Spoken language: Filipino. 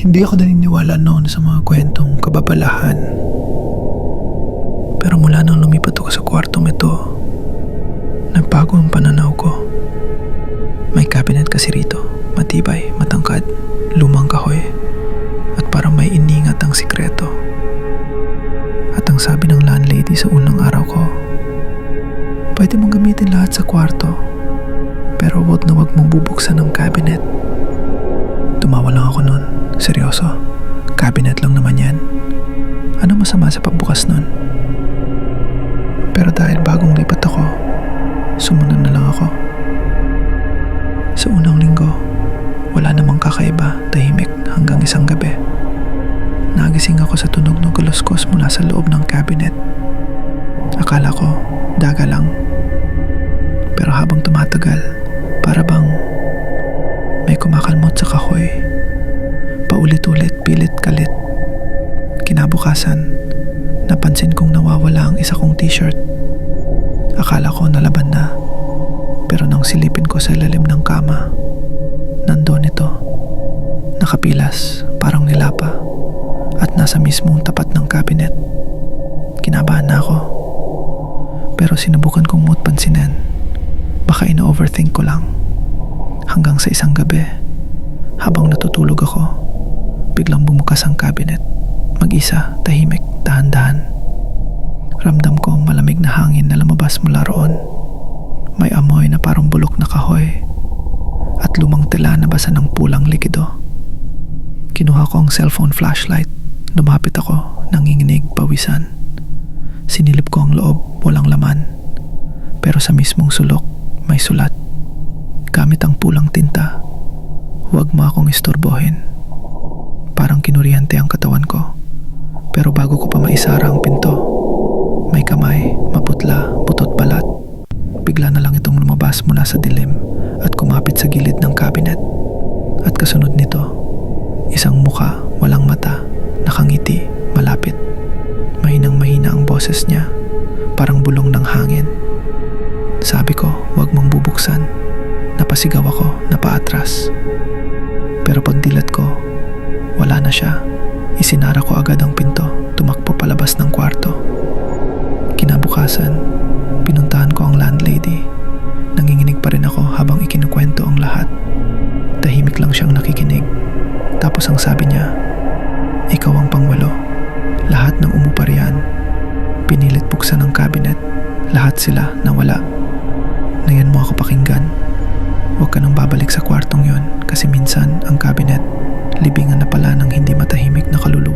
Hindi ako naniniwala noon sa mga kwentong kababalahan. Pero mula nang lumipat ako sa kwartong ito, nagbago ang pananaw ko. May cabinet kasi rito, matibay, matangkad, lumang kahoy, at parang may iningat ang sikreto. At ang sabi ng landlady sa unang araw ko, pwede mong gamitin lahat sa kwarto, pero wag na wag mong bubuksan ang cabinet. Seryoso? Cabinet lang naman yan. Ano masama sa pagbukas nun? Pero dahil bagong lipat ako, sumunod na lang ako. Sa unang linggo, wala namang kakaiba, tahimik hanggang isang gabi. Nagising ako sa tunog ng kaluskos mula sa loob ng cabinet. Akala ko, daga lang. Pero habang tumatagal, para bang may kumakalmot sa kahoy. Paulit-ulit, pilit, kalit. Kinabukasan, napansin kong nawawala ang isa kong t-shirt. Akala ko nalaban na. Pero nang silipin ko sa lalim ng kama, nandoon ito. Nakapilas, parang nilapa. At nasa mismong tapat ng cabinet. Kinabahan na ako. Pero sinubukan kong mo't pansinin. Baka ina-overthink ko lang. Hanggang sa isang gabi, habang natutulog ako, biglang bumukas ang cabinet. Mag-isa, tahimik, dahan-dahan. Ramdam ko ang malamig na hangin na lumabas mula roon. May amoy na parang bulok na kahoy at lumang tela na basa ng pulang likido. Kinuha ko ang cellphone flashlight. Lumapit ako, nanginginig, pawisan. Sinilip ko ang loob, walang laman. Pero sa mismong sulok, may sulat. Gamit ang pulang tinta. Huwag mo akong istorbohin. Parang kinuriyante ang katawan ko. Pero bago ko pa maisara ang pinto, may kamay, maputla, putot balat. Bigla na lang itong lumabas mula sa dilim at kumapit sa gilid ng cabinet. At kasunod nito, isang muka, walang mata, nakangiti, malapit. Mahinang mahina ang boses niya, parang bulong ng hangin. Sabi ko, huwag mong bubuksan. Napasigaw ako, napaatras. Pero pagdilat ko, wala na siya. Isinara ko agad ang pinto, tumakbo palabas ng kwarto. Kinabukasan, pinuntahan ko ang landlady. Nanginginig pa rin ako habang ikinukwento ang lahat. Tahimik lang siyang nakikinig. Tapos ang sabi niya, ikaw ang pangwalo. Lahat ng umuparian. Pinilit buksan ang cabinet. Lahat sila nawala. Ngayon mo ako pakinggan. Huwag ka nang babalik sa kwartong yon kasi minsan ang kabinet libingan na pala ng hindi matahimik na kaluluwa.